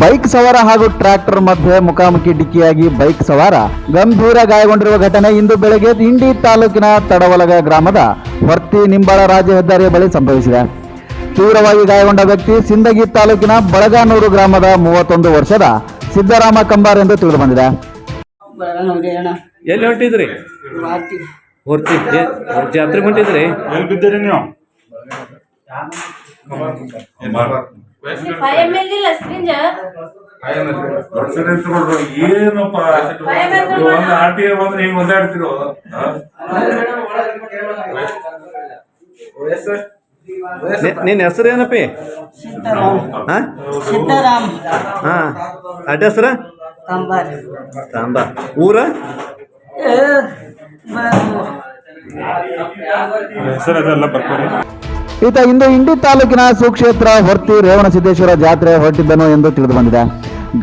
Bike ಸವಾರ ಹಾಗೂ tractor ಮಧ್ಯೆ ಮುಖಾಮುಖಿ ಡಿಕ್ಕಿಯಾಗಿ ಬೈಕ್ ಸವಾರ ಗಂಭೀರ ಗಾಯಗೊಂಡಿರುವ ಘಟನೆ ಇಂದು ಬೆಳಗ್ಗೆ ಇಂಡಿ ತಾಲೂಕಿನ ತಡವಲಗ ಗ್ರಾಮದ ವರ್ತಿ ನಿಂಬಾಳ ರಾಜ ಹೆದ್ದಾರಿಯ ಬಳಿ ಸಂಭವಿಸಿದೆ. ತೀವ್ರವಾಗಿ ಗಾಯಗೊಂಡ ವ್ಯಕ್ತಿ ಸಿಂದಗಿ ತಾಲೂಕಿನ ಬಳಗಾನೂರು ಗ್ರಾಮದ ಮೂವತ್ತೊಂದು ವರ್ಷದ ಸಿದ್ದರಾಮ ಕಂಬಾರ್ ಎಂದು ತಿಳಿದು ಬಂದಿದೆ. ಎಲ್ಲಿ ಹೊರ್ತಿ ಜಾತ್ರೆಗೆ ಹೊಂಟಿದ್ರಿ? ಎಲ್ಲಿ ಬಿದ್ದೀರಿ ನೀವು? ಏನಪ್ಪ? ಒಂದು ಆರ್ ಟಿ ಬಂದ್ರೆ ಹಿಂಗ್ ಒದ್ದಾಡ್ತಿರೋ? ನಿನ್ನ ಹೆಸರು ಏನಪ್ಪಿ? ಹಾ ಅಡ್ಡ ಹೆಸರ? ಕಂಬಾರಿ ತಾಂಬ. ಊರ? ಹೆಸರು ಅದೆಲ್ಲ ಬರ್ಕೋರಿ ಈತ ಇಂದು ಇಂಡಿ ತಾಲೂಕಿನ ಸುಕ್ಷೇತ್ರ ಹೊರ್ತಿ ರೇವಣಸಿದ್ದೇಶ್ವರ ಜಾತ್ರೆ ಹೊರಟಿದ್ದನು ಎಂದು ತಿಳಿದು ಬಂದಿದೆ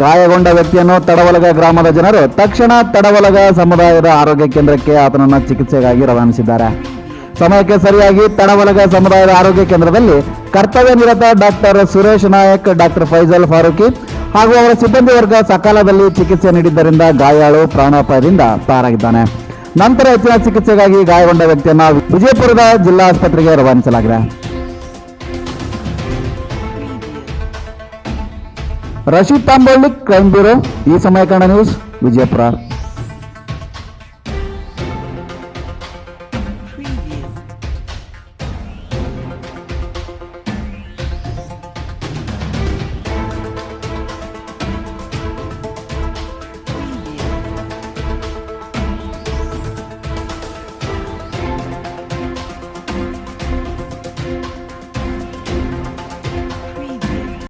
ಗಾಯಗೊಂಡ ವ್ಯಕ್ತಿಯನ್ನು ತಡವಲಗ ಗ್ರಾಮದ ಜನರು ತಕ್ಷಣ ತಡವಲಗ ಸಮುದಾಯದ ಆರೋಗ್ಯ ಕೇಂದ್ರಕ್ಕೆ ಆತನನ್ನು ಚಿಕಿತ್ಸೆಗಾಗಿ ರವಾನಿಸಿದ್ದಾರೆ. ಸಮಯಕ್ಕೆ ಸರಿಯಾಗಿ ತಡವಲಗ ಸಮುದಾಯದ ಆರೋಗ್ಯ ಕೇಂದ್ರದಲ್ಲಿ ಕರ್ತವ್ಯ ನಿರತ ಡಾಕ್ಟರ್ ಸುರೇಶ್ ನಾಯಕ್, ಡಾಕ್ಟರ್ ಫೈಜಲ್ ಫಾರೂಕಿ ಹಾಗೂ ಅವರ ಸಿಬ್ಬಂದಿ ವರ್ಗ ಸಕಾಲದಲ್ಲಿ ಚಿಕಿತ್ಸೆ ನೀಡಿದ್ದರಿಂದ ಗಾಯಾಳು ಪ್ರಾಣಾಪಾಯದಿಂದ ಪಾರಾಗಿದ್ದಾನೆ. ನಂತರ ಹೆಚ್ಚಿನ ಚಿಕಿತ್ಸೆಗಾಗಿ ಗಾಯಗೊಂಡ ವ್ಯಕ್ತಿಯನ್ನು ವಿಜಯಪುರದ ಜಿಲ್ಲಾ ಆಸ್ಪತ್ರೆಗೆ ರವಾನಿಸಲಾಗಿದೆ. ರಶೀದ್ ತಾಂಬೋಳಿ ಕ್ರೈಮ್ ಬ್ಯೂರೋ, ಈ ಕನ್ನಡ ನ್ಯೂಸ್, ವಿಜಯಪುರ.